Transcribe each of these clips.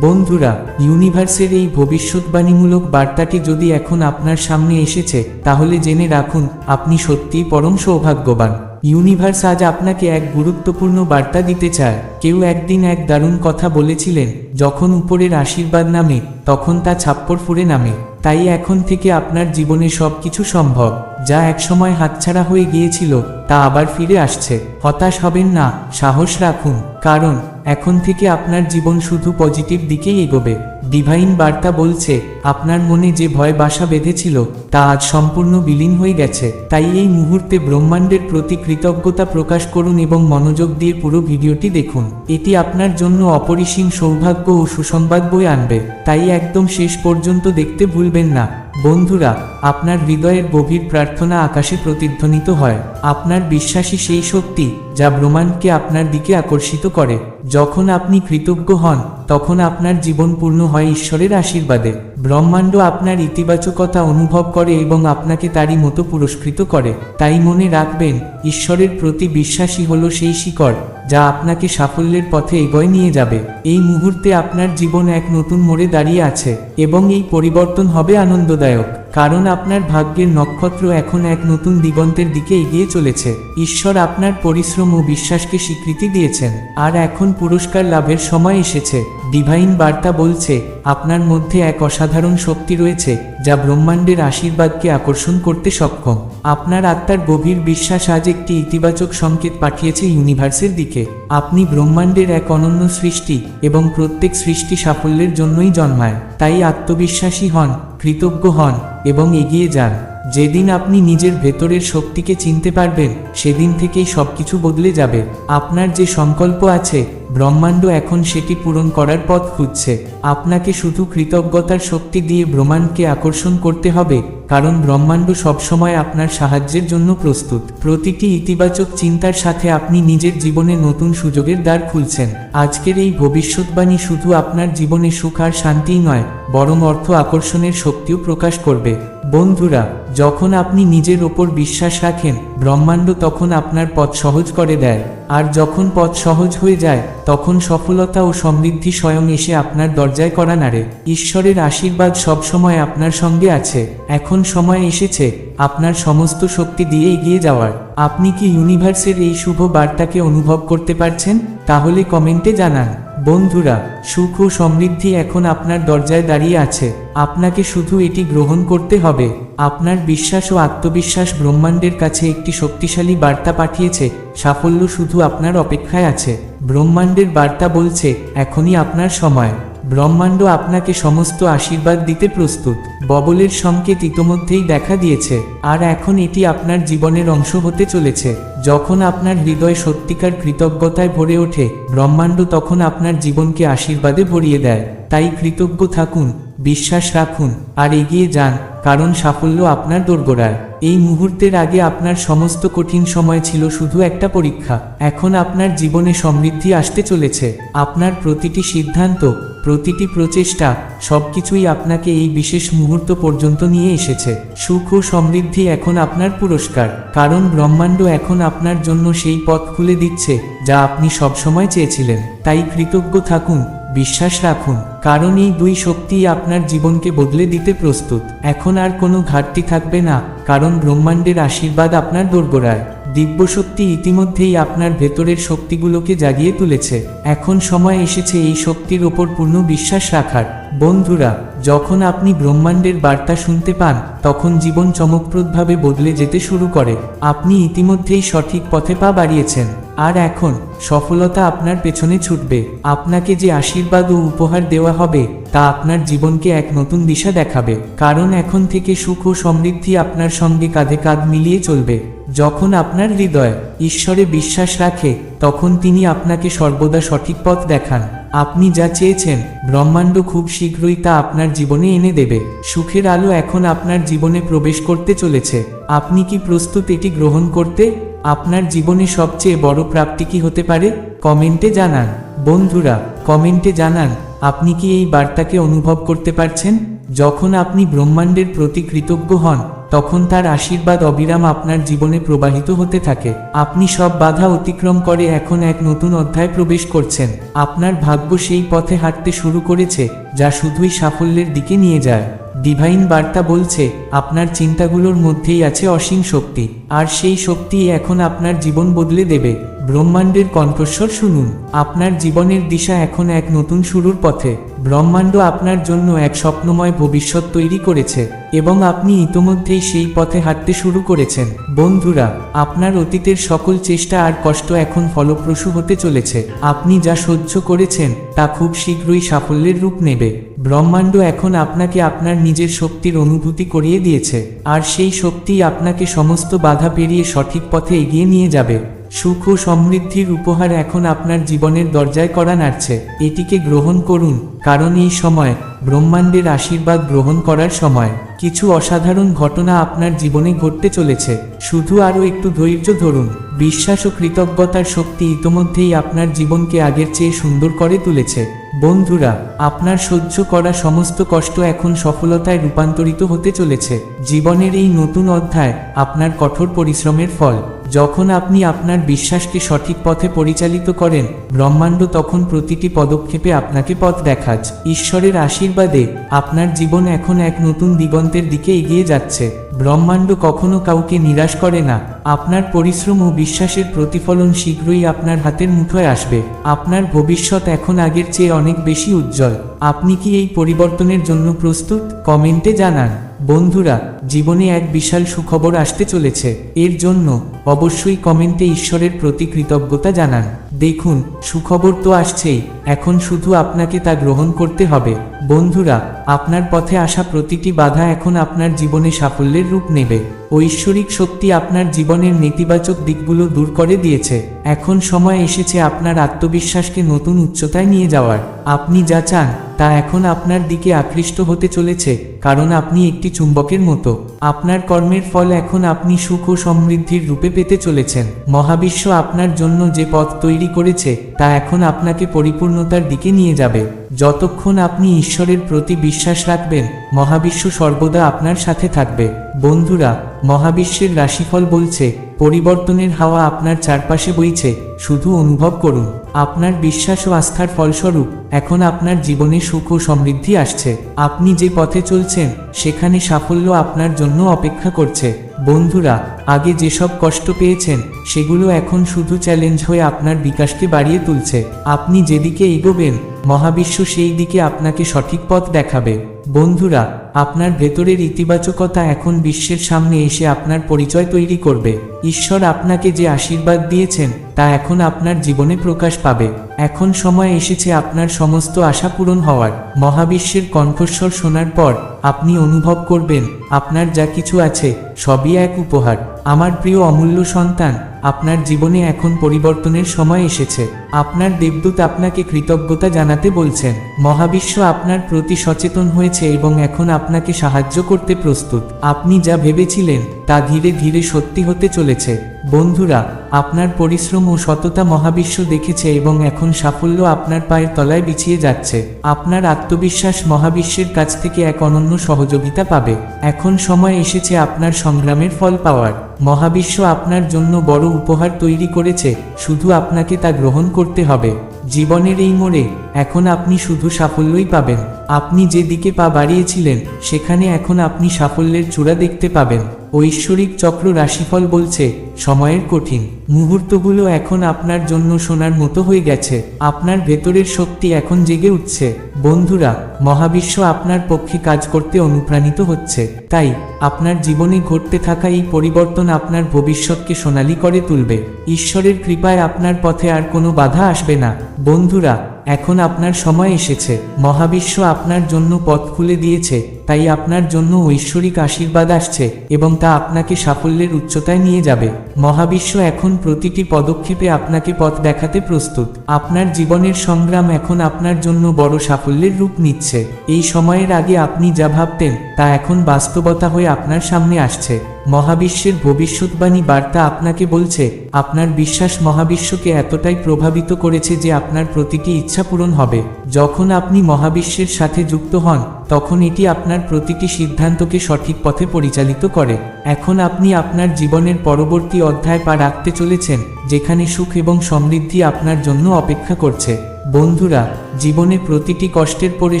বন্ধুরা ইউনিভার্সের এই ভবিষ্যৎবাণীমূলক বার্তাটি যদি এখন আপনার সামনে এসেছে, তাহলে জেনে রাখুন, আপনি সত্যিই পরম সৌভাগ্যবান। ইউনিভার্স আজ আপনাকে এক গুরুত্বপূর্ণ বার্তা দিতে চায়। কেউ একদিন এক দারুণ কথা বলেছিলেন, যখন উপরের আশীর্বাদ নামে, তখন তা ছাপ্পর ফুরে নামে। তাই এখন থেকে আপনার জীবনে সব কিছু সম্ভব, যা একসময় হাতছাড়া হয়ে গিয়েছিল, তা আবার ফিরে আসছে। হতাশ হবেন না, সাহস রাখুন, কারণ এখন থেকে আপনার জীবন শুধু পজিটিভ দিকেই এগোবে। ডিভাইন বার্তা বলছে, আপনার মনে যে ভয় বাসা বেঁধেছিল, তা আজ সম্পূর্ণ বিলীন হয়ে গেছে। তাই এই মুহূর্তে ব্রহ্মাণ্ডের প্রতি কৃতজ্ঞতা প্রকাশ করুন এবং মনোযোগ দিয়ে পুরো ভিডিওটি দেখুন। এটি আপনার জন্য অপরিসীম সৌভাগ্য ও সুসংবাদ বয়ে আনবে। তাই একদম শেষ পর্যন্ত দেখতে ভুলবেন না। বন্ধুরা, আপনার হৃদয়ের গভীর প্রার্থনা আকাশে প্রতিধ্বনিত হয়। আপনার বিশ্বাসী সেই শক্তি যা ব্রহ্মাণ্ডকে আপনার দিকে আকর্ষিত করে। যখন আপনি কৃতজ্ঞ হন, তখন আপনার জীবন পূর্ণ হয় ঈশ্বরের আশীর্বাদে। ব্রহ্মাণ্ড আপনার ইতিবাচকতা অনুভব করে এবং আপনাকে তারই মতো পুরস্কৃত করে। তাই মনে রাখবেন, ঈশ্বরের প্রতি বিশ্বাসী হলো সেই শিকড়। যা আপনাকে সাফল্যের পথে এগোয় নিয়ে যাবে। এই মুহূর্তে আপনার জীবন এক নতুন মোড়ে দাঁড়িয়ে আছে এবং এই পরিবর্তন হবে আনন্দদায়ক। কারণ আপনার ভাগ্যের নক্ষত্র এখন এক নতুন দিগন্তের দিকে এগিয়ে চলেছে। ঈশ্বর আপনার পরিশ্রম ও বিশ্বাসকে স্বীকৃতি দিয়েছেন। আর এখন পুরস্কার লাভের সময় এসেছে। ডিভাইন বার্তা বলছে, আপনার মধ্যে এক অসাধারণ শক্তি রয়েছে, যা ব্রহ্মাণ্ডের আশীর্বাদকে আকর্ষণ করতে সক্ষম। আপনার আত্মার গভীর বিশ্বাস আজ একটি ইতিবাচক সংকেত পাঠিয়েছে ইউনিভার্সের দিকে। আপনি ব্রহ্মাণ্ডের এক অনন্য সৃষ্টি এবং প্রত্যেক সৃষ্টি সাফল্যের জন্যই জন্মায়। তাই আত্মবিশ্বাসী হন। কৃতজ্ঞ হন এবং এগিয়ে যান। যেদিন আপনি নিজের ভেতরের শক্তিকে চিনতে পারবেন, সেদিন থেকেই সবকিছু বদলে যাবে। আপনার যে সংকল্প আছে ব্রহ্মাণ্ড এখন সেটি পূরণ করার পথ খুঁজছে। আপনাকে শুধু কৃতজ্ঞতার শক্তি দিয়ে ব্রহ্মাণ্ডকে আকর্ষণ করতে হবে, কারণ ব্রহ্মাণ্ড সবসময় আপনার সাহায্যের জন্য প্রস্তুত। প্রতিটি ইতিবাচক চিন্তার সাথে আপনি নিজের জীবনে নতুন সুযোগের দ্বার খুলছেন। আজকের এই ভবিষ্যৎবাণী শুধু আপনার জীবনে সুখ আর শান্তিই নয়, বরং অর্থ আকর্ষণের শক্তিও প্রকাশ করবে। বন্ধুরা, যখন আপনি নিজের ওপর বিশ্বাস রাখেন ব্রহ্মাণ্ড তখন আপনার পথ সহজ করে দেয়, আর যখন পথ সহজ হয়ে যায়, তখন সফলতা ও সমৃদ্ধি স্বয়ং এসে আপনার দরজায় করা নাড়ে। ঈশ্বরের আশীর্বাদ সবসময় আপনার সঙ্গে আছে, এখন সময় এসেছে, আপনার সমস্ত শক্তি দিয়ে এগিয়ে যাওয়ার। আপনি কি ইউনিভার্সের এই শুভ বার্তাকে অনুভব করতে পারছেন? তাহলে কমেন্টে জানান। বন্ধুরা, সুখ ও সমৃদ্ধি এখন আপনার দরজায় দাঁড়িয়ে আছে। আপনাকে শুধু এটি গ্রহণ করতে হবে। আপনার বিশ্বাস ও আত্মবিশ্বাস ব্রহ্মাণ্ডের কাছে একটি শক্তিশালী বার্তা পাঠিয়েছে। সাফল্য শুধু আপনার অপেক্ষায় আছে। ব্রহ্মাণ্ডের বার্তা বলছে, এখনই আপনার সময়। ব্রহ্মাণ্ড আপনাকে সমস্ত আশীর্বাদ দিতে প্রস্তুত। ববলের সংকেত ইতোমধ্যেই দেখা দিয়েছে, আর এখন এটি আপনার জীবনের অংশ হতে চলেছে। যখন আপনার হৃদয় সত্যিকার কৃতজ্ঞতায় ভরে ওঠে, ব্রহ্মাণ্ড তখন আপনার জীবনকে আশীর্বাদে ভরিয়ে দেয়। তাই কৃতজ্ঞ থাকুন। বিশ্বাস রাখুন আর এগিয়ে যান, কারণ সাফল্য আপনার দোরগোড়ায়। এই মুহূর্তের আগে আপনার সমস্ত কঠিন সময় ছিল শুধু একটা পরীক্ষা। এখন আপনার জীবনে সমৃদ্ধি আসতে চলেছে। আপনার প্রতিটি সিদ্ধান্ত, প্রতিটি প্রচেষ্টা, সবকিছুই আপনাকে এই বিশেষ মুহূর্ত পর্যন্ত নিয়ে এসেছে। সুখ ও সমৃদ্ধি এখন আপনার পুরস্কার, কারণ ব্রহ্মাণ্ড এখন আপনার জন্য সেই পথ খুলে দিচ্ছে, যা আপনি সবসময় চেয়েছিলেন। তাই কৃতজ্ঞ থাকুন বিশ্বাস রাখুন, কারণ এই দুই শক্তিই আপনার জীবনকে বদলে দিতে প্রস্তুত। এখন আর কোনো ঘাটতি থাকবে না, কারণ ব্রহ্মাণ্ডের আশীর্বাদ আপনার দোরগোড়ায় দিব্যশক্তি ইতিমধ্যেই আপনার ভেতরের শক্তিগুলোকে জাগিয়ে তুলেছে। এখন সময় এসেছে এই শক্তির ওপর পূর্ণ বিশ্বাস রাখার। বন্ধুরা, যখন আপনি ব্রহ্মাণ্ডের বার্তা শুনতে পান, তখন জীবন চমকপ্রদভাবে বদলে যেতে শুরু করে। আপনি ইতিমধ্যেই সঠিক পথে পা বাড়িয়েছেন। আর এখন, সফলতা আপনার পেছনে ছুটবে। আপনাকে যে আশীর্বাদ ও উপহার দেওয়া হবে, তা আপনার জীবনকে এক নতুন দিশা দেখাবে। কারণ এখন থেকে সুখ ও সমৃদ্ধি আপনার সঙ্গে কাঁধে কাঁধ মিলিয়ে চলবে। যখন আপনার হৃদয় ঈশ্বরে বিশ্বাস রাখে, তখন তিনি আপনাকে সর্বদা সঠিক পথ দেখান। আপনি যা চেয়েছেন, ব্রহ্মাণ্ড খুব শীঘ্রই তা আপনার জীবনে এনে দেবে। সুখের আলো এখন আপনার জীবনে প্রবেশ করতে চলেছে। আপনি কি প্রস্তুত এটি গ্রহণ করতে? আপনার জীবনে সবচেয়ে বড় প্রাপ্তি কি হতে পারে? কমেন্টে জানান। বন্ধুরা, কমেন্টে জানান, আপনি কি এই বার্তাকে অনুভব করতে পারছেন? যখন আপনি ব্রহ্মাণ্ডের প্রতি কৃতজ্ঞ হন, তখন তার আশীর্বাদ অবিরাম আপনার জীবনে প্রবাহিত হতে থাকে। আপনি সব বাধা অতিক্রম করে এখন এক নতুন অধ্যায় প্রবেশ করছেন। আপনার ভাগ্য সেই পথে হাঁটতে শুরু করেছে, যা শুধুই সাফল্যের দিকে নিয়ে যায়। ডিভাইন বার্তা বলছে, আপনার চিন্তাগুলোর মধ্যেই আছে অসীম শক্তি, আর সেই শক্তি এখন আপনার জীবন বদলে দেবে। ব্রহ্মাণ্ডের কণ্ঠস্বর শুনুন, আপনার জীবনের দিশা এখন এক নতুন শুরুর পথে। ব্রহ্মাণ্ড আপনার জন্য এক স্বপ্নময় ভবিষ্যৎ তৈরি করেছে, এবং আপনি ইতোমধ্যেই সেই পথে হাঁটতে শুরু করেছেন। বন্ধুরা, আপনার অতীতের সকল চেষ্টা আর কষ্ট এখন ফলপ্রসূ হতে চলেছে। আপনি যা সহ্য করেছেন, তা খুব শীঘ্রই সাফল্যের রূপ নেবে। ব্রহ্মাণ্ড এখন আপনাকে আপনার নিজের শক্তির অনুভূতি করিয়ে দিয়েছে, আর সেই শক্তি আপনাকে সমস্ত বাধা পেরিয়ে সঠিক পথে এগিয়ে নিয়ে যাবে। সুখ ও সমৃদ্ধির উপহার এখন আপনার জীবনের দরজায় করা নাড়ছে। এটিকে গ্রহণ করুন, কারণ এই সময়, ব্রহ্মাণ্ডের আশীর্বাদ গ্রহণ করার সময়। কিছু অসাধারণ ঘটনা আপনার জীবনে ঘটতে চলেছে। শুধু আরও একটু ধৈর্য ধরুন। বিশ্বাস ও কৃতজ্ঞতার শক্তি ইতোমধ্যেই আপনার জীবনকে আগের চেয়ে সুন্দর করে তুলেছে। বন্ধুরা, আপনার সহ্য করা সমস্ত কষ্ট এখন সফলতায় রূপান্তরিত হতে চলেছে। জীবনের এই নতুন অধ্যায় আপনার কঠোর পরিশ্রমের ফল। যখন আপনি আপনার বিশ্বাসকে সঠিক পথে পরিচালিত করেন, ব্রহ্মাণ্ড তখন প্রতিটি পদক্ষেপে আপনাকে পথ দেখাজ ঈশ্বরের আশীর্বাদে আপনার জীবন এখন এক নতুন দিগন্তের দিকে এগিয়ে যাচ্ছে। ব্রহ্মাণ্ড কখনো কাউকে নিরাশ করে না। আপনার পরিশ্রম ও বিশ্বাসের প্রতিফলন শীঘ্রই আপনার হাতের মুঠোয় আসবে। আপনার ভবিষ্যৎ এখন আগের চেয়ে অনেক বেশি উজ্জ্বল। আপনি কি এই পরিবর্তনের জন্য প্রস্তুত? কমেন্টে জানান। বন্ধুরা, জীবনে এক বিশাল সুখবর আসতে চলেছে। এর জন্য অবশ্যই কমেন্টে ঈশ্বরের প্রতি কৃতজ্ঞতা জানান। দেখুন, সুখবর তো আসছেই। এখন শুধু আপনাকে তা গ্রহণ করতে হবে। বন্ধুরা আপনার পথে আসা প্রতিটি বাধা এখন আপনার জীবনে সাফল্যের রূপ নেবে। ঐশ্বরিক শক্তি আপনার জীবনের নেতিবাচক দিকগুলো দূর করে দিয়েছে। এখন সময় এসেছে আপনার আত্মবিশ্বাসকে নতুন উচ্চতায় নিয়ে যাওয়ার। আপনি যা চান, তা এখন আপনার দিকে আকৃষ্ট হতে চলেছে, কারণ আপনি একটি চুম্বকের মতো। আপনার কর্মের ফল এখন আপনি সুখ ও সমৃদ্ধির রূপে পেতে চলেছেন। মহাবিশ্ব আপনার জন্য যে পথ তৈরি করেছে, তা এখন আপনাকে পরিপূর্ণতার দিকে নিয়ে যাবে। যতক্ষণ আপনি ঈশ্বরের প্রতি বিশ্বাস রাখবেন মহাবিশ্ব সর্বদা আপনার সাথে থাকবে। বন্ধুরা, মহাবিশ্বের রাশিফল বলছে, পরিবর্তনের হাওয়া আপনার চারপাশে বইছে, শুধু অনুভব করুন। আপনার বিশ্বাস ও আস্থার ফলস্বরূপ, এখন আপনার জীবনে সুখ ও সমৃদ্ধি আসছে। আপনি যে পথে চলছেন, সেখানে সাফল্য আপনার জন্য অপেক্ষা করছে। বন্ধুরা, আগে যেসব কষ্ট পেয়েছেন, সেগুলো এখন শুধু চ্যালেঞ্জ হয়ে আপনার বিকাশকে বাড়িয়ে তুলছে। আপনি যেদিকে এগোবেন, মহাবিশ্ব সেই দিকে আপনাকে সঠিক পথ দেখাবে। বন্ধুরা, আপনার ভেতরের ইতিবাচকতা এখন বিশ্বের সামনে এসে আপনার পরিচয় তৈরি করবে। ঈশ্বর আপনাকে যে আশীর্বাদ দিয়েছেন, তা এখন আপনার জীবনে প্রকাশ পাবে। এখন সময় এসেছে আপনার সমস্ত আশা পূরণ হওয়ার। মহাবিশ্বের কণ্ঠস্বর শোনার পর, আপনি অনুভব করবেন, আপনার যা কিছু আছে, সবই এক উপহার। আমার প্রিয় অমূল্য সন্তান আপনার জীবনে এখন পরিবর্তনের সময় এসেছে। আপনার দেবদূত আপনাকে কৃতজ্ঞতা জানাতে বলছেন। মহাবিশ্ব আপনার প্রতি সচেতন হয়েছে এবং এখন আপনাকে সাহায্য করতে প্রস্তুত। আপনি যা ভেবেছিলেন তা ধীরে ধীরে সত্যি হতে চলেছে। বন্ধুরা, আপনার পরিশ্রম ও সততা মহাবিশ্ব দেখেছে এবং এখন সাফল্য আপনার পায়ের তলায় বিছিয়ে যাচ্ছে। আপনার আত্মবিশ্বাস মহাবিশ্বের কাছ থেকে এক অনন্য সহযোগিতা পাবে। এখন সময় এসেছে আপনার সংগ্রামের ফল পাওয়ার। মহাবিশ্ব আপনার জন্য বড় উপহার তৈরি করেছে, শুধু আপনাকে তা গ্রহণ করতে হবে। জীবনের এই মোড়ে, এখন আপনি শুধু সাফল্যই পাবেন। আপনি যেদিকে পা বাড়িয়েছিলেন, সেখানে এখন আপনি সাফল্যের চূড়া দেখতে পাবেন। ঐশ্বরিক চক্র রাশিফল বলছে, সময়ের কঠিন। মুহূর্তগুলো এখন আপনার জন্য সোনার মতো হয়ে গেছে। আপনার ভেতরের শক্তি এখন জেগে উঠছে। বন্ধুরা মহাবিশ্ব আপনার পক্ষে কাজ করতে অনুপ্রাণিত হচ্ছে। তাই, আপনার জীবনে ঘটতে থাকা এই পরিবর্তন আপনার ভবিষ্যৎকে সোনালী করে তুলবে। ঈশ্বরের কৃপায় আপনার পথে আর কোনো বাধা আসবে না। বন্ধুরা, এখন আপনার সময় এসেছে। মহাবিশ্ব আপনার জন্য পথ খুলে দিয়েছে, তাই আপনার জন্য ঐশ্বরিক আশীর্বাদ আসছে এবং তা আপনাকে সাফল্যের উচ্চতায় নিয়ে যাবে। মহাবিশ্ব এখন প্রতিটি পদক্ষেপে আপনাকে পথ দেখাতে প্রস্তুত। আপনার জীবনের সংগ্রাম এখন আপনার জন্য বড় সাফল্যের রূপ নিচ্ছে। এই সময়ের আগে আপনি যা ভাবতেন তা এখন বাস্তবতা হয়ে আপনার সামনে আসছে। মহাবিশ্বের ভবিষ্যৎবাণী বার্তা আপনাকে বলছে, আপনার বিশ্বাস মহাবিশ্বকে এতটাই প্রভাবিত করেছে যে আপনার প্রতিটি ইচ্ছা পূরণ হবে। যখন আপনি মহাবিশ্বের সাথে যুক্ত হন, তখন এটি আপনার প্রতিটি সিদ্ধান্তকে সঠিক পথে পরিচালিত করে। এখন আপনি আপনার জীবনের পরবর্তী অধ্যায় পা রাখতে চলেছেন, যেখানে সুখ এবং সমৃদ্ধি আপনার জন্য অপেক্ষা করছে। বন্ধুরা, জীবনে প্রতিটি কষ্টের পরে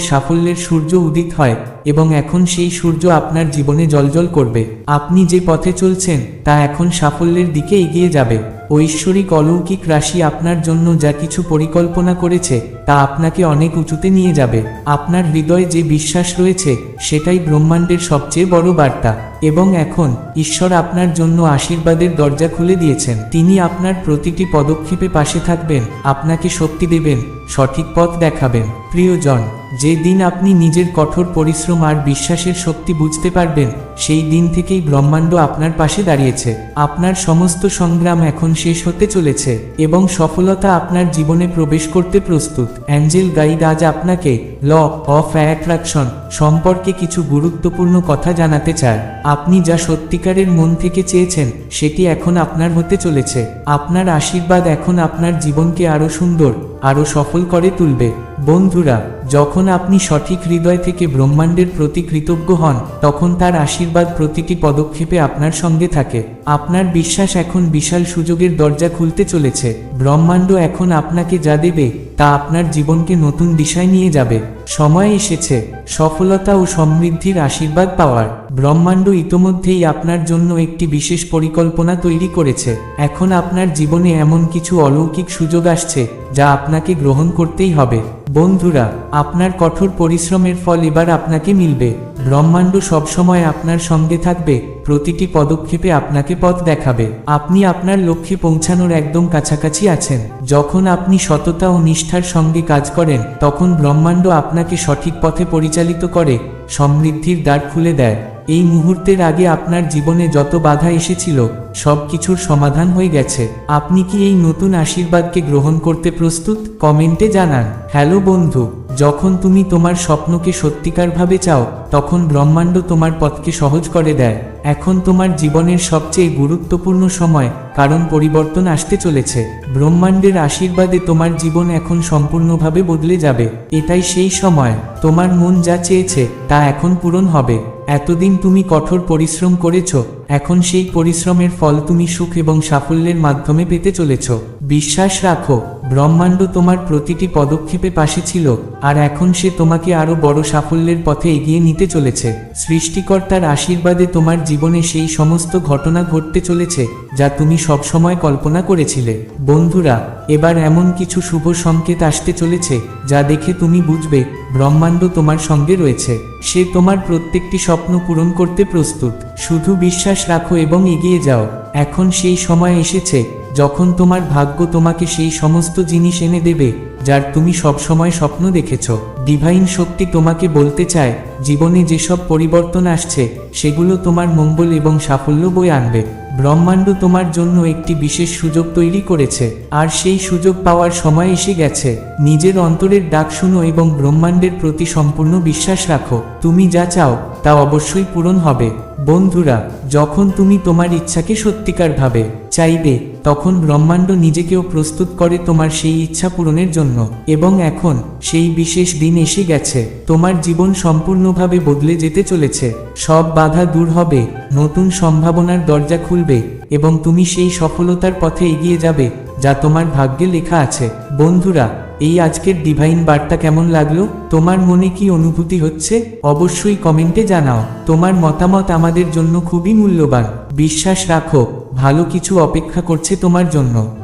সাফল্যের সূর্য উদিত হয় এবং এখন সেই সূর্য আপনার জীবনে জলজল করবে। আপনি যে পথে চলছেন, তা এখন সাফল্যের দিকে এগিয়ে যাবে। ঐশ্বরিক অলৌকিক রাশি আপনার জন্য যা কিছু পরিকল্পনা করেছে, তা আপনাকে অনেক উঁচুতে নিয়ে যাবে। আপনার হৃদয়ে যে বিশ্বাস রয়েছে, সেটাই ব্রহ্মাণ্ডের সবচেয়ে বড় বার্তা। এবং এখন ঈশ্বর আপনার জন্য আশীর্বাদের দরজা খুলে দিয়েছেন। তিনি আপনার প্রতিটি পদক্ষেপে পাশে থাকবেন, আপনাকে শক্তি দেবেন, সঠিক পথ দেখাবেন। প্রিয়জন, যে দিন আপনি নিজের কঠোর পরিশ্রম আর বিশ্বাসের শক্তি বুঝতে পারবেন, সেই দিন থেকেই ব্রহ্মাণ্ড আপনার পাশে দাঁড়িয়েছে। আপনার সমস্ত সংগ্রাম এখন শেষ হতে চলেছে এবং সফলতা আপনার জীবনে প্রবেশ করতে প্রস্তুত। অ্যাঞ্জেল গাইড আজ আপনাকে, ল অফ অ্যাট্রাকশন সম্পর্কে কিছু গুরুত্বপূর্ণ কথা জানাতে চায় আপনি যা সত্যিকারের মন থেকে চেয়েছেন, সেটি এখন আপনার হতে চলেছে। আপনার আশীর্বাদ এখন আপনার জীবনকে আরও সুন্দর, আরও সফল করে তুলবে। বন্ধুরা, যখন আপনি সঠিক হৃদয় থেকে ব্রহ্মাণ্ডের প্রতি কৃতজ্ঞ হন, তখন তার আশীর্বাদ প্রতিটি পদক্ষেপে আপনার সঙ্গে থাকে। আপনার বিশ্বাস এখন বিশাল সুযোগের দরজা খুলতে চলেছে। ব্রহ্মাণ্ড এখন আপনাকে যা দেবে, তা আপনার জীবনকে নতুন দিশায় নিয়ে যাবে। সময় এসেছে, সফলতা ও সমৃদ্ধির আশীর্বাদ পাওয়ার। ব্রহ্মাণ্ড ইতোমধ্যেই আপনার জন্য একটি বিশেষ পরিকল্পনা তৈরি করেছে। এখন আপনার জীবনে এমন কিছু অলৌকিক সুযোগ আসছে, যা আপনাকে গ্রহণ করতেই হবে। বন্ধুরা, আপনার কঠোর পরিশ্রমের ফল এবার আপনাকে মিলবে। ব্রহ্মাণ্ড সবসময় আপনার সঙ্গে থাকবে, প্রতিটি পদক্ষেপে আপনাকে পথ দেখাবে। আপনি আপনার লক্ষ্যে পৌঁছানোর একদম কাছাকাছি আছেন। যখন আপনি সততা ও নিষ্ঠার সঙ্গে কাজ করেন, তখন ব্রহ্মাণ্ড আপনাকে সঠিক পথে পরিচালিত করে, সমৃদ্ধির দ্বার খুলে দেয়। এই মুহূর্তের আগে আপনার জীবনে যত বাধা এসেছিল, সব কিছুর সমাধান হয়ে গেছে। আপনি কি এই নতুন আশীর্বাদকে গ্রহণ করতে প্রস্তুত? কমেন্টে জানান। হ্যালো বন্ধু, যখন তুমি তোমার স্বপ্নকে সত্যিকারভাবে চাও, তখন ব্রহ্মাণ্ড তোমার পথকে সহজ করে দেয়। এখন তোমার জীবনের সবচেয়ে গুরুত্বপূর্ণ সময়, কারণ পরিবর্তন আসতে চলেছে। ব্রহ্মাণ্ডের আশীর্বাদে তোমার জীবন এখন সম্পূর্ণভাবে বদলে যাবে। এটাই সেই সময়। তোমার মন যা চেয়েছে, তা এখন পূরণ হবে। এতদিন তুমি কঠোর পরিশ্রম করেছ, এখন সেই পরিশ্রমের ফল তুমি সুখ এবং সাফল্যের মাধ্যমে পেতে চলেছ। বিশ্বাস রাখো। ব্রহ্মাণ্ড তোমার প্রতিটি পদক্ষেপে পাশে ছিল, আর এখন সে তোমাকে আরও বড় সাফল্যের পথে এগিয়ে নিতে চলেছে। সৃষ্টিকর্তার আশীর্বাদে তোমার জীবনে সেই সমস্ত ঘটনা ঘটতে চলেছে, যা তুমি সবসময় কল্পনা করেছিলে। বন্ধুরা, এবার এমন কিছু শুভ সংকেত আসতে চলেছে, যা দেখে তুমি বুঝবে, ব্রহ্মাণ্ড তোমার সঙ্গে রয়েছে। সে তোমার প্রত্যেকটি স্বপ্ন পূরণ করতে প্রস্তুত। শুধু বিশ্বাস রাখো এবং এগিয়ে যাও। এখন সেই সময় এসেছে যখন তোমার ভাগ্য তোমাকে সেই সমস্ত জিনিস এনে দেবে, যার তুমি সবসময় স্বপ্ন দেখেছ। ডিভাইন শক্তি তোমাকে বলতে চায়, জীবনে যেসব পরিবর্তন আসছে, সেগুলো তোমার মঙ্গল এবং সাফল্য বয়ে আনবে। ব্রহ্মাণ্ড তোমার জন্য একটি বিশেষ সুযোগ তৈরি করেছে, আর সেই সুযোগ পাওয়ার সময় এসে গেছে। নিজের অন্তরের ডাক শুনো এবং ব্রহ্মাণ্ডের প্রতি সম্পূর্ণ বিশ্বাস রাখো। তুমি যা চাও তা অবশ্যই পূরণ হবে। বন্ধুরা, যখন তুমি তোমার ইচ্ছাকে সত্যিকারভাবে চাইবে, তখন ব্রহ্মাণ্ড নিজেকেও প্রস্তুত করে তোমার সেই ইচ্ছা পূরণের জন্য। এবং এখন সেই বিশেষ দিন এসে গেছে। তোমার জীবন সম্পূর্ণভাবে বদলে যেতে চলেছে। সব বাধা দূর হবে। নতুন সম্ভাবনার দরজা খুলবে। এবং তুমি সেই সফলতার পথে এগিয়ে যাবে, যা তোমার ভাগ্যে লেখা আছে। বন্ধুরা এই আজকের ডিভাইন বার্তা কেমন লাগল? তোমার মনে কি অনুভূতি হচ্ছে? অবশ্যই কমেন্টে জানাও। তোমার মতামত আমাদের জন্য খুবই মূল্যবান। বিশ্বাস রাখো, ভালো কিছু অপেক্ষা করছে তোমার জন্য।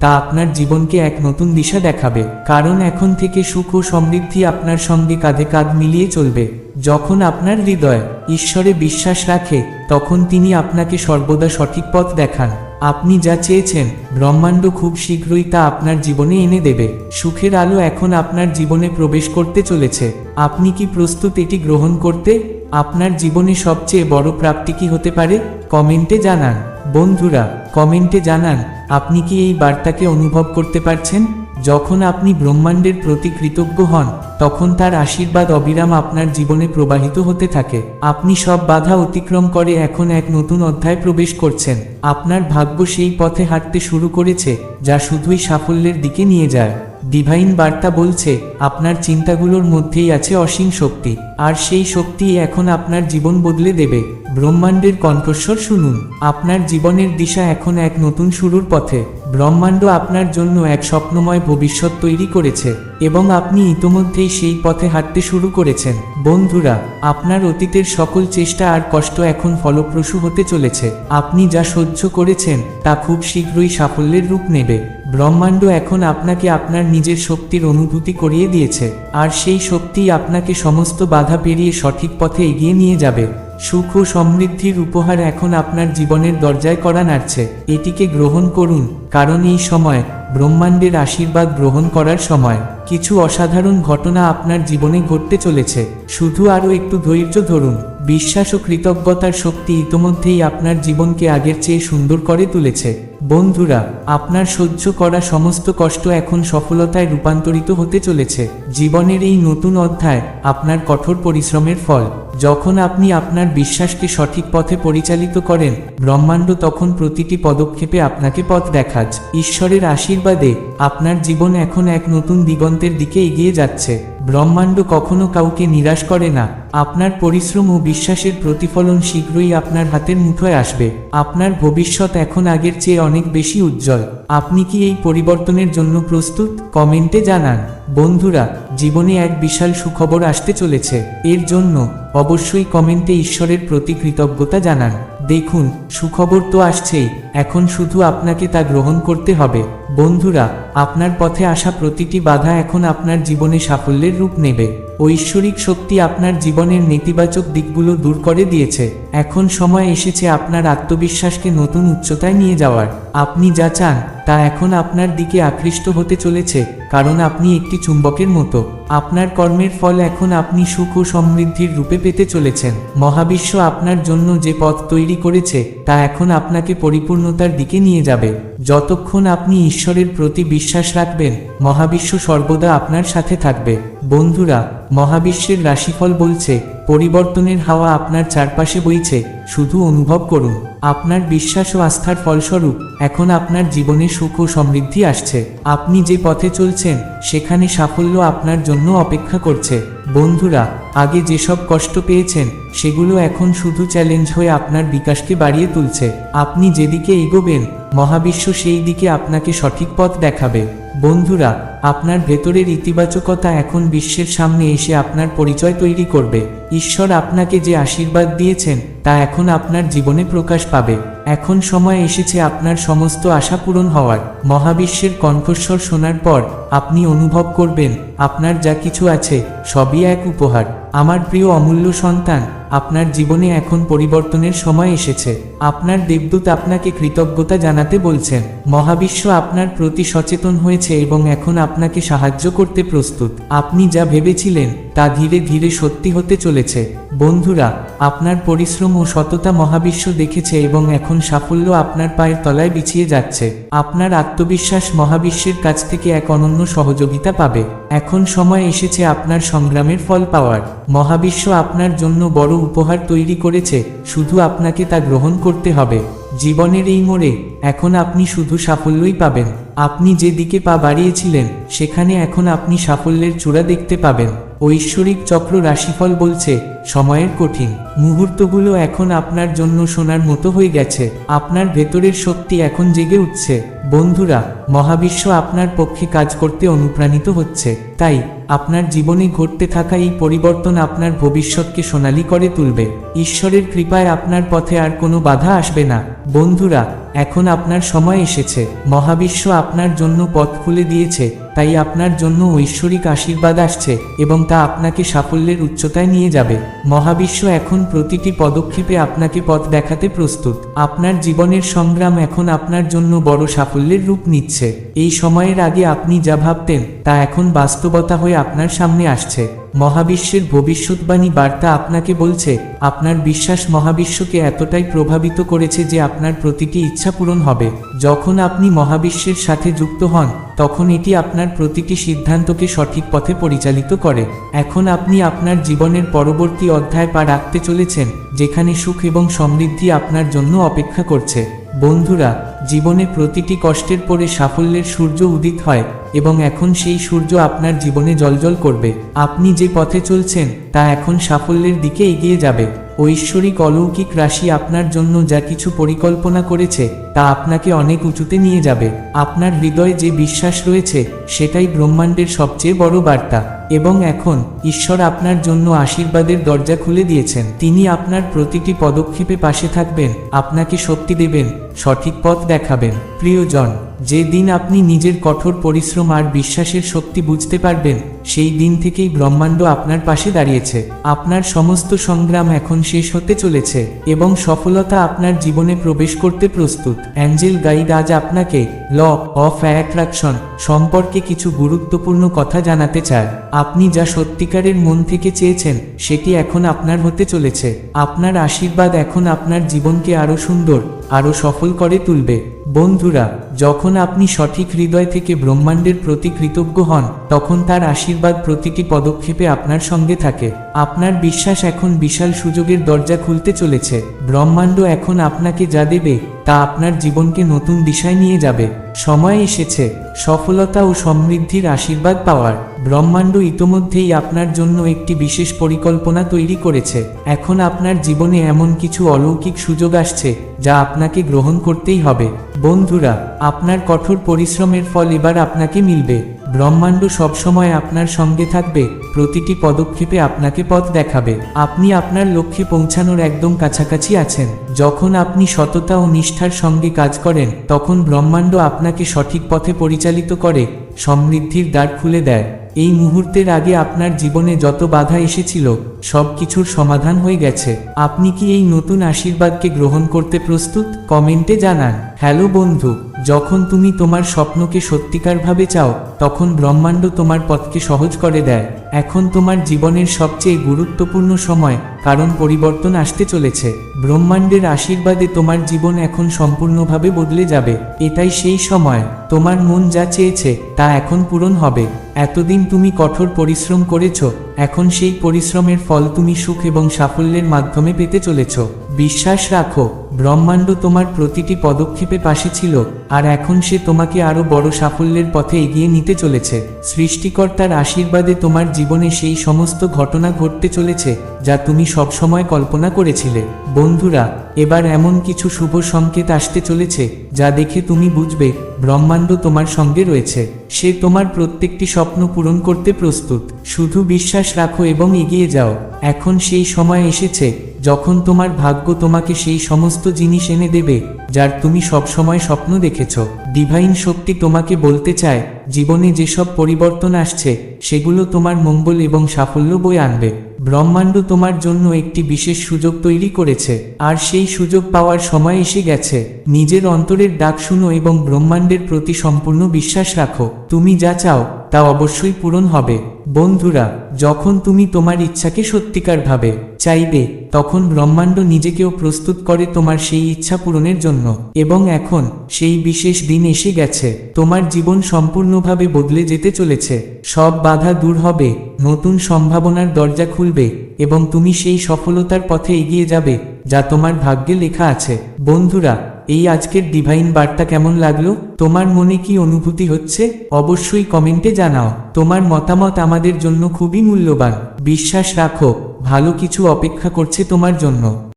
তা আপনার জীবনকে এক নতুন দিশা দেখাবে। কারণ এখন থেকে সুখ ও সমৃদ্ধি আপনার সঙ্গে কাঁধে কাঁধ মিলিয়ে চলবে। যখন আপনার হৃদয় ঈশ্বরে বিশ্বাস রাখে, তখন তিনি আপনাকে সর্বদা সঠিক পথ দেখান। আপনি যা চেয়েছেন, ব্রহ্মাণ্ড খুব শীঘ্রই তা আপনার জীবনে এনে দেবে। সুখের আলো এখন আপনার জীবনে প্রবেশ করতে চলেছে। আপনি কি প্রস্তুত এটি গ্রহণ করতে? আপনার জীবনে সবচেয়ে বড় প্রাপ্তি কি হতে পারে? কমেন্টে জানান। বন্ধুরা, কমেন্টে জানান, আপনি কি এই বার্তাকে অনুভব করতে পারছেন? যখন আপনি ব্রহ্মাণ্ডের প্রতি কৃতজ্ঞ হন, তখন তার আশীর্বাদ অবিরাম আপনার জীবনে প্রবাহিত হতে থাকে। আপনি সব বাধা অতিক্রম করে এখন এক নতুন অধ্যায় প্রবেশ করছেন। আপনার ভাগ্য সেই পথে হাঁটতে শুরু করেছে, যা শুধুই সাফল্যের দিকে নিয়ে যায়। ডিভাইন বার্তা বলছে, আপনার চিন্তাগুলোর মধ্যেই আছে অসীম শক্তি, আর সেই শক্তি এখন আপনার জীবন বদলে দেবে। ব্রহ্মাণ্ডের কণ্ঠস্বর শুনুন, আপনার জীবনের দিশা এখন এক নতুন শুরুর পথে। ব্রহ্মাণ্ড আপনার জন্য এক স্বপ্নময় ভবিষ্যৎ তৈরি করেছে, এবং আপনি ইতোমধ্যেই সেই পথে হাঁটতে শুরু করেছেন। বন্ধুরা, আপনার অতীতের সকল চেষ্টা আর কষ্ট এখন ফলপ্রসূ হতে চলেছে। আপনি যা সহ্য করেছেন, তা খুব শীঘ্রই সাফল্যের রূপ নেবে। ব্রহ্মাণ্ড এখন আপনাকে আপনার নিজের শক্তির অনুভূতি করিয়ে দিয়েছে, আর সেই শক্তি আপনাকে সমস্ত বাধা পেরিয়ে সঠিক পথে এগিয়ে নিয়ে যাবে। সুখ ও সমৃদ্ধির উপহার এখন আপনার জীবনের দরজায় করা নাড়ছে। এটিকে গ্রহণ করুন, কারণ এই সময়, ব্রহ্মাণ্ডের আশীর্বাদ গ্রহণ করার সময়। কিছু অসাধারণ ঘটনা আপনার জীবনে ঘটতে চলেছে। শুধু আরও একটু ধৈর্য ধরুন। বিশ্বাস ও কৃতজ্ঞতার শক্তি ইতোমধ্যেই আপনার জীবনকে আগের চেয়ে সুন্দর করে তুলেছে। বন্ধুরা, আপনার সহ্য করা সমস্ত কষ্ট এখন সফলতায় রূপান্তরিত হতে চলেছে। জীবনের এই নতুন অধ্যায় আপনার কঠোর পরিশ্রমের ফল। যখন আপনি আপনার বিশ্বাসকে সঠিক পথে পরিচালিত করেন, ব্রহ্মাণ্ড তখন প্রতিটি পদক্ষেপে আপনাকে পথ দেখাজ। ঈশ্বরের আশীর্বাদে আপনার জীবন এখন এক নতুন দিগন্তের দিকে এগিয়ে যাচ্ছে। ব্রহ্মাণ্ড কখনো কাউকে নিরাশ করে না। আপনার পরিশ্রম ও বিশ্বাসের প্রতিফলন শীঘ্রই আপনার হাতের মুঠোয় আসবে। আপনার ভবিষ্যৎ এখন আগের চেয়ে অনেক বেশি উজ্জ্বল। আপনি কি এই পরিবর্তনের জন্য প্রস্তুত? কমেন্টে জানান। বন্ধুরা, জীবনে এক বিশাল সুখবর আসতে চলেছে। এর জন্য অবশ্যই কমেন্টে ঈশ্বরের প্রতি কৃতজ্ঞতা জানান। দেখুন, সুখবর তো আসছেই। এখন শুধু আপনাকে তা গ্রহণ করতে হবে। বন্ধুরা, আপনার পথে আসা প্রতিটি বাধা এখন আপনার জীবনে সাফল্যের রূপ নেবে। ঐশ্বরিক শক্তি আপনার জীবনের নেতিবাচক দিকগুলো দূর করে দিয়েছে। এখন সময় এসেছে আপনার আত্মবিশ্বাসকে নতুন উচ্চতায় নিয়ে যাওয়ার। আপনি যা চান, তা এখন আপনার দিকে আকৃষ্ট হতে চলেছে, কারণ আপনি একটি চুম্বকের মতো। আপনার কর্মের ফল এখন আপনি সুখ ও সমৃদ্ধির রূপে পেতে চলেছেন। মহাবিশ্ব আপনার জন্য যে পথ তৈরি করেছে, তা এখন আপনাকে পরিপূর্ণতার দিকে নিয়ে যাবে। যতক্ষণ আপনি ঈশ্বরের প্রতি বিশ্বাস রাখবেন, মহাবিশ্ব সর্বদা আপনার সাথে থাকবে। বন্ধুরা মহাবিশ্বের রাশিফল বলছে, পরিবর্তনের হাওয়া আপনার চারপাশে বইছে, শুধু অনুভব করুন। আপনার বিশ্বাস ও আস্থার ফলস্বরূপ, এখন আপনার জীবনে সুখ ও সমৃদ্ধি আসছে। আপনি যে পথে চলছেন, সেখানে সাফল্য আপনার জন্য অপেক্ষা করছে। বন্ধুরা, আগে যেসব কষ্ট পেয়েছেন, সেগুলো এখন শুধু চ্যালেঞ্জ হয়ে আপনার বিকাশকে বাড়িয়ে তুলছে। আপনি যেদিকে এগোবেন, মহাবিশ্ব সেই দিকে আপনাকে সঠিক পথ দেখাবে। বন্ধুরা আপনার ভেতরের ইতিবাচকতা এখন বিশ্বের সামনে এসে আপনার পরিচয় তৈরি করবে। ঈশ্বর আপনাকে যে আশীর্বাদ দিয়েছেন, তা এখন আপনার জীবনে প্রকাশ পাবে। এখন সময় এসেছে আপনার সমস্ত আশা পূরণ হওয়ার। মহাবিশ্বের কণ্ঠস্বর শোনার পর, আপনি অনুভব করবেন, আপনার যা কিছু আছে, সবই এক উপহার। আমার প্রিয় অমূল্য সন্তান, আপনার জীবনে এখন পরিবর্তনের সময় এসেছে। আপনার দেবদূত আপনাকে কৃতজ্ঞতা জানাতে বলছেন, মহাবিশ্ব আপনার প্রতি সচেতন হয়েছে এবং এখন আপনাকে সাহায্য করতে প্রস্তুত। আপনি যা ভেবেছিলেন তা ধীরে ধীরে সত্যি হতে চলেছে। বন্ধুরা, আপনার পরিশ্রম ও সততা মহাবিশ্ব দেখেছে এবং এখন সাফল্য আপনার পায়ের তলায় বিছিয়ে যাচ্ছে। আপনার আত্মবিশ্বাস মহাবিশ্বের কাছ থেকে এক অনন্য সহযোগিতা পাবে। এখন সময় এসেছে আপনার সংগ্রামের ফল পাওয়ার। মহাবিশ্ব আপনার জন্য বড় উপহার তৈরি করেছে, শুধু আপনাকে তা গ্রহণ করতে হবে। জীবনের এই মোড়ে, এখন আপনি শুধু সাফল্যই পাবেন। আপনি যেদিকে পা বাড়িয়েছিলেন, সেখানে এখন আপনি সাফল্যের চূড়া দেখতে পাবেন। ঐশ্বরিক চক্র রাশিফল বলছে, সময়ের কঠিন। মুহূর্তগুলো এখন আপনার জন্য সোনার মতো হয়ে গেছে। আপনার ভেতরের শক্তি এখন জেগে উঠছে। বন্ধুরা, মহাবিশ্ব আপনার পক্ষে কাজ করতে অনুপ্রাণিত হচ্ছে। তাই, আপনার জীবনে ঘটতে থাকা এই পরিবর্তন আপনার ভবিষ্যৎকে সোনালী করে তুলবে। ঈশ্বরের কৃপায় আপনার পথে আর কোনো বাধা আসবে না। বন্ধুরা, এখন আপনার সময় এসেছে। মহাবিশ্ব আপনার জন্য পথ খুলে দিয়েছে। তাই আপনার জন্য ঐশ্বরিক আশীর্বাদ আসছে এবং তা আপনাকে সাফল্যের উচ্চতায় নিয়ে যাবে। মহাবিশ্ব এখন প্রতিটি পদক্ষেপে আপনাকে পথ দেখাতে প্রস্তুত। আপনার জীবনের সংগ্রাম এখন আপনার জন্য বড় সাফল্যের রূপ নিচ্ছে। এই সময়ের আগে আপনি যা ভাবতেন, তা এখন বাস্তবতা হয়ে আপনার সামনে আসছে। মহাবিশ্বের ভবিষ্যৎবাণী বার্তা আপনাকে বলছে, আপনার বিশ্বাস মহাবিশ্বকে এতটাই প্রভাবিত করেছে যে আপনার প্রতিটি ইচ্ছা পূরণ হবে। যখন আপনি মহাবিশ্বের সাথে যুক্ত হন তখন এটি আপনার প্রতিটি সিদ্ধান্তকে সঠিক পথে পরিচালিত করে। এখন আপনি আপনার জীবনের পরবর্তী অধ্যায় পা রাখতে চলেছেন, যেখানে সুখ এবং সমৃদ্ধি আপনার জন্য অপেক্ষা করছে। বন্ধুরা, জীবনে প্রতিটি কষ্টের পরে সাফল্যের সূর্য উদিত হয়, এবং এখন সেই সূর্য আপনার জীবনে জলজল করবে। আপনি যে পথে চলছেন, তা এখন সাফল্যের দিকে এগিয়ে যাবে। ঐশ্বরিক অলৌকিক রাশি আপনার জন্য যা কিছু পরিকল্পনা করেছে, তা আপনাকে অনেক উঁচুতে নিয়ে যাবে। আপনার হৃদয়ে যে বিশ্বাস রয়েছে, সেটাই ব্রহ্মাণ্ডের সবচেয়ে বড় বার্তা। এবং এখন, ঈশ্বর আপনার জন্য আশীর্বাদের দরজা খুলে দিয়েছেন। তিনি আপনার প্রতিটি পদক্ষেপে পাশে থাকবেন, আপনাকে শক্তি দেবেন, সঠিক পথ দেখাবেন। প্রিয়জন যে দিন আপনি নিজের কঠোর পরিশ্রম আর বিশ্বাসের শক্তি বুঝতে পারবেন, সেই দিন থেকেই ব্রহ্মাণ্ড আপনার পাশে দাঁড়িয়েছে। আপনার সমস্ত সংগ্রাম এখন শেষ হতে চলেছে এবং সফলতা আপনার জীবনে প্রবেশ করতে প্রস্তুত। অ্যাঞ্জেল গাইড আজ আপনাকে ল অফ অ্যাট্রাকশন সম্পর্কে কিছু গুরুত্বপূর্ণ কথা জানাতে চায়। আপনি যা সত্যিকারের মন থেকে চেয়েছেন, সেটি এখন আপনার হতে চলেছে। আপনার আশীর্বাদ এখন আপনার জীবনকে আরও সুন্দর, আরও সফল করে তুলবে। বন্ধুরা, যখন আপনি সঠিক হৃদয় থেকে ব্রহ্মাণ্ডের প্রতি কৃতজ্ঞ হন, তখন তার আশীর্বাদ প্রতিটি পদক্ষেপে আপনার সঙ্গে থাকে। আপনার বিশ্বাস এখন বিশাল সুযোগের দরজা খুলতে চলেছে। ব্রহ্মাণ্ড এখন আপনাকে যা দেবে, তা আপনার জীবনকে নতুন দিশায় নিয়ে যাবে। সময় এসেছে, সফলতা ও সমৃদ্ধির আশীর্বাদ পাওয়ার। ব্রহ্মাণ্ড ইতোমধ্যেই আপনার জন্য একটি বিশেষ পরিকল্পনা তৈরি করেছে। এখন আপনার জীবনে এমন কিছু অলৌকিক সুযোগ আসছে, যা আপনাকে গ্রহণ করতেই হবে। বন্ধুরা, আপনার কঠোর পরিশ্রমের ফল এবার আপনাকে মিলবে। ব্রহ্মাণ্ড সবসময় আপনার সঙ্গে থাকবে, প্রতিটি পদক্ষেপে আপনাকে পথ দেখাবে। আপনি আপনার লক্ষ্যে পৌঁছানোর একদম কাছাকাছি আছেন। যখন আপনি সততা ও নিষ্ঠার সঙ্গে কাজ করেন, তখন ব্রহ্মাণ্ড আপনাকে সঠিক পথে পরিচালিত করে, সমৃদ্ধির দ্বার খুলে দেয়। এই মুহূর্তের আগে আপনার জীবনে যত বাধা এসেছিল, সব কিছুর সমাধান হয়ে গেছে। আপনি কি এই নতুন আশীর্বাদকে গ্রহণ করতে প্রস্তুত? কমেন্টে জানান। হ্যালো বন্ধু। যখন তুমি তোমার স্বপ্নকে সত্যিকারভাবে চাও, তখন ব্রহ্মাণ্ড তোমার পথকে সহজ করে দেয়। এখন তোমার জীবনের সবচেয়ে গুরুত্বপূর্ণ সময়, কারণ পরিবর্তন আসতে চলেছে। ব্রহ্মাণ্ডের আশীর্বাদে তোমার জীবন এখন সম্পূর্ণভাবে বদলে যাবে। এটাই সেই সময়, তোমার মন যা চেয়েছে, তা এখন পূরণ হবে। এতদিন তুমি কঠোর পরিশ্রম করেছ, এখন সেই পরিশ্রমের ফল তুমি সুখ এবং সাফল্যের মাধ্যমে পেতে চলেছ। বিশ্বাস রাখো ব্রহ্মাণ্ড তোমার প্রতিটি পদক্ষেপে পাশে ছিল, আর এখন সে তোমাকে আরও বড় সাফল্যের পথে এগিয়ে নিতে চলেছে। সৃষ্টিকর্তার আশীর্বাদে তোমার জীবনে সেই সমস্ত ঘটনা ঘটতে চলেছে, যা তুমি সবসময় কল্পনা করেছিলে। বন্ধুরা, এবার এমন কিছু শুভ সংকেত আসতে চলেছে, যা দেখে তুমি বুঝবে, ব্রহ্মাণ্ড তোমার সঙ্গে রয়েছে। সে তোমার প্রত্যেকটি স্বপ্ন পূরণ করতে প্রস্তুত। শুধু বিশ্বাস রাখো এবং এগিয়ে যাও। এখন সেই সময় এসেছে যখন তোমার ভাগ্য তোমাকে সেই সমস্ত জিনিস এনে দেবে, যার তুমি সবসময় স্বপ্ন দেখেছ। ডিভাইন শক্তি তোমাকে বলতে চায়, জীবনে যেসব পরিবর্তন আসছে, সেগুলো তোমার মঙ্গল এবং সাফল্য বয়ে আনবে। ব্রহ্মাণ্ড তোমার জন্য একটি বিশেষ সুযোগ তৈরি করেছে, আর সেই সুযোগ পাওয়ার সময় এসে গেছে। নিজের অন্তরের ডাক শুনো এবং ব্রহ্মাণ্ডের প্রতি সম্পূর্ণ বিশ্বাস রাখো। তুমি যা চাও, তা অবশ্যই পূরণ হবে। বন্ধুরা, যখন তুমি তোমার ইচ্ছাকে সত্যিকারভাবে চাইবে, তখন ব্রহ্মাণ্ড নিজেকেও প্রস্তুত করে তোমার সেই ইচ্ছা পূরণের জন্য। এবং এখন, সেই বিশেষ দিন এসে গেছে। তোমার জীবন সম্পূর্ণভাবে বদলে যেতে চলেছে। সব বাধা দূর হবে। নতুন সম্ভাবনার দরজা খুলবে। এবং তুমি সেই সফলতার পথে এগিয়ে যাবে, যা তোমার ভাগ্যে লেখা আছে। বন্ধুরা, এই আজকের ডিভাইন বার্তা কেমন লাগল? তোমার মনে কি অনুভূতি হচ্ছে? অবশ্যই কমেন্টে জানাও। তোমার মতামত আমাদের জন্য খুবই মূল্যবান। বিশ্বাস রাখো, ভালো কিছু অপেক্ষা করছে তোমার জন্য।